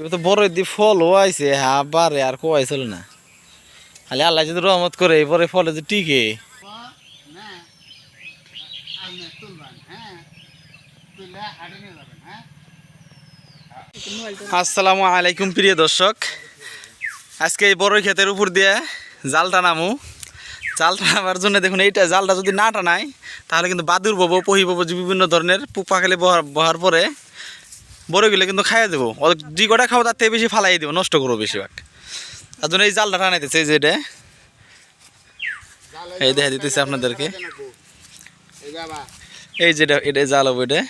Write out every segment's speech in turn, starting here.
এবার তো বড় দি ফল হয়েছে হ্যাঁ বারে আর কোয়াই চলে না। খালি আল্লাহ যদি রহমত করে পরে ফলে যে টিকে। আসসালামু আলাইকুম, প্রিয় দর্শক। আজকে এই বড় ক্ষেতের উপর দিয়ে জাল টানামু জাল টানাবার জন্য দেখুন, এইটা জালটা যদি না টানায় তাহলে কিন্তু বাদুর পাবো পহি যে বিভিন্ন ধরনের পোকা খেলে বহার বহার পরে বড়গুলো কিন্তু খাইয়ে দেবো। যে কটা খাব তার থেকে বেশি ফালাই দেবো, নষ্ট করব বেশিরভাগ। তার জন্য এই জালটা টানাইতেছে এই যে এটা। এই দেখা দিতেছে আপনাদেরকে। এই যেটা এটা জাল হব এটা।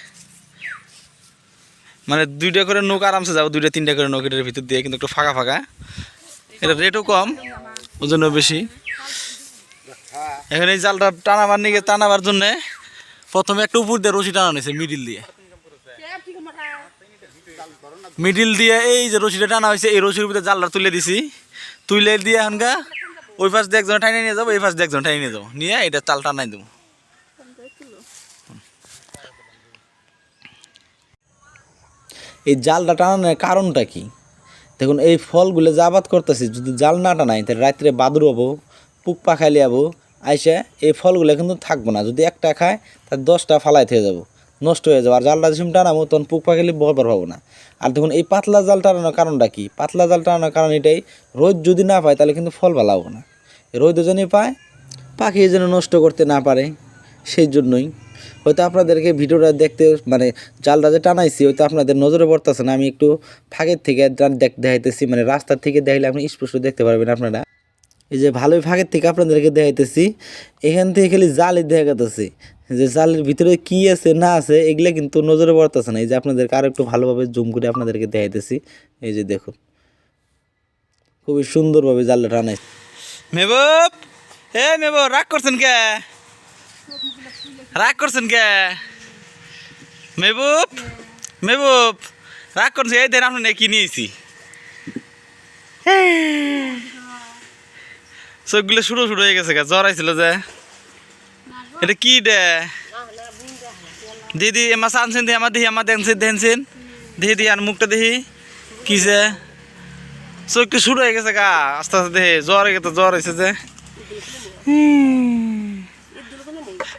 মানে দুইটা করে নৌকা আরামসে যাব, দুইটা তিনটা করে নৌকা এটার ভিতর দিয়ে, কিন্তু একটু ফাঁকা ফাঁকা। এটা রেটও কম ওজনও বেশি। এখন এই জালটা টানাবার নিয়ে টানাবার জন্য প্রথমে একটা উপর দিয়ে রশি টানা নিয়েছে মিডিল দিয়ে। মিডিল দিয়ে এই যে রশিটা টানা হয়েছে, এই রশির ভিতরে জালটা তুলে দিছি। তুলে দিয়ে এখনকা ওই পাশ দিয়ে একজন টাইনে নিয়ে যাব, এই পাশ দিয়ে একজন টাইনে নিয়ে যাব। নিয়ে এটা চাল টানাই দেবো। এই জালটা টানানোর কারণটা কি? দেখুন, এই ফলগুলো যে আবাদ করতেছি, যদি জাল না টানাই, তাহলে রাত্রে বাদুর হব, পুক পাখালি যাব আইসে এই ফলগুলো কিন্তু থাকব না। যদি একটা খায় তার দশটা ফালাই থেকে যাব। নষ্ট হয়ে যাব। আর জালটা যখন টানাবো তখন পুক পাখালি বহবার পাবো না। আর দেখুন, এই পাতলা জাল টানানোর কারণটা কি? পাতলা জাল টানানোর কারণ এটাই, রোদ যদি না পায় তাহলে কিন্তু ফল ভালো হবে না। রোদ যদি পায়, পাখি যেন নষ্ট করতে না পারে, সেই জন্যই। হয়তো আপনাদেরকে ভিডিওটা দেখতে মানে জালটা যে টানাইছি, হয়তো আপনাদের নজরে পড়তেছে না, আমি একটু ফাঁকের থেকে দেখাইতেছি মানে রাস্তার থেকে দেখলে আপনি স্পষ্ট দেখতে পারবেন আপনারা। এই যে ভালোই ফাঁকের থেকে আপনাদেরকে দেখাইতেছি, এখান থেকে খালি জালই দেখা গেতেছে যে জালের ভিতরে কি আছে, না আছে, এগুলা কিন্তু নজরে পড়তেছে না। এই যে আপনাদেরকে আরও একটু ভালোভাবে জুম করে আপনাদেরকে দেখাইতেছি। এই যে দেখুন, খুবই সুন্দরভাবে জালটা টানাইছে মেবব এ মেবব রাগ করছেন কে? রাগ করছেন কে? মেহবুব মেহবুব, রাগ করছেন, এই দেন আপনার কি নিয়েছি। চোখগুলো শুরু শুরু হয়ে গেছে জ্বর আইছিল যে। এটা কি দে দিদি এমা আনছেন দি আমার দেখি আমার দেখছেন দেখছেন দেখি দি আর মুখটা দেখি। কি যে? চোখটা শুরু হয়ে গেছে গা, আস্তে আস্তে দেখে, জ্বর হয়ে গেছে, জ্বর হয়েছে যে।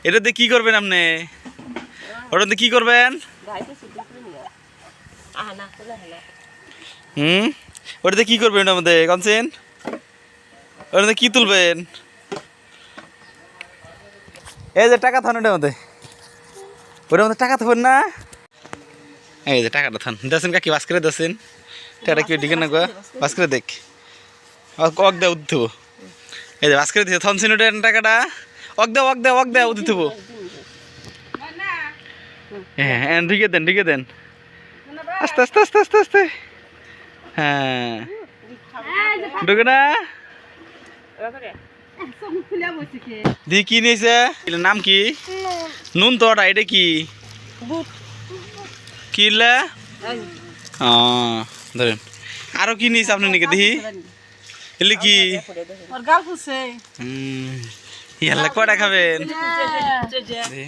এটা দিয়ে কি করবেন আপনি? ওটাতে কি করবেন? হুম? ওটাতে কি করবেন মধ্যে কনসেন? ওটাতে কি তুলবেন? এই যে টাকা থান ওটার মধ্যে। ওটার মধ্যে টাকা থাকবেন না। এই যে টাকাটা থান। দেখছেন কাকি, বাস করে দেখছেন টাকাটা কি ডিগে না গো? বাস করে দেখ। অক দে উঠতে এই যে বাস করে দিছে। থনসিন ওটা টাকাটা। অক দে অক দে অক দে উঠতে হ্যাঁ হ্যাঁ ঢুকে দেন ঢুকে দেন। আস্তে আস্তে আস্তে আস্তে আস্তে। হ্যাঁ। ঢুকে না। দি কি নিয়েছে নাম কি? নুন তোটা এটা কি? কিলে ধরেন। আরও কি নিয়েছে আপনি নাকি দেখি এলে কি? গাল ফুসে ইয়াল্লা কয়টা খাবেন? দেখি।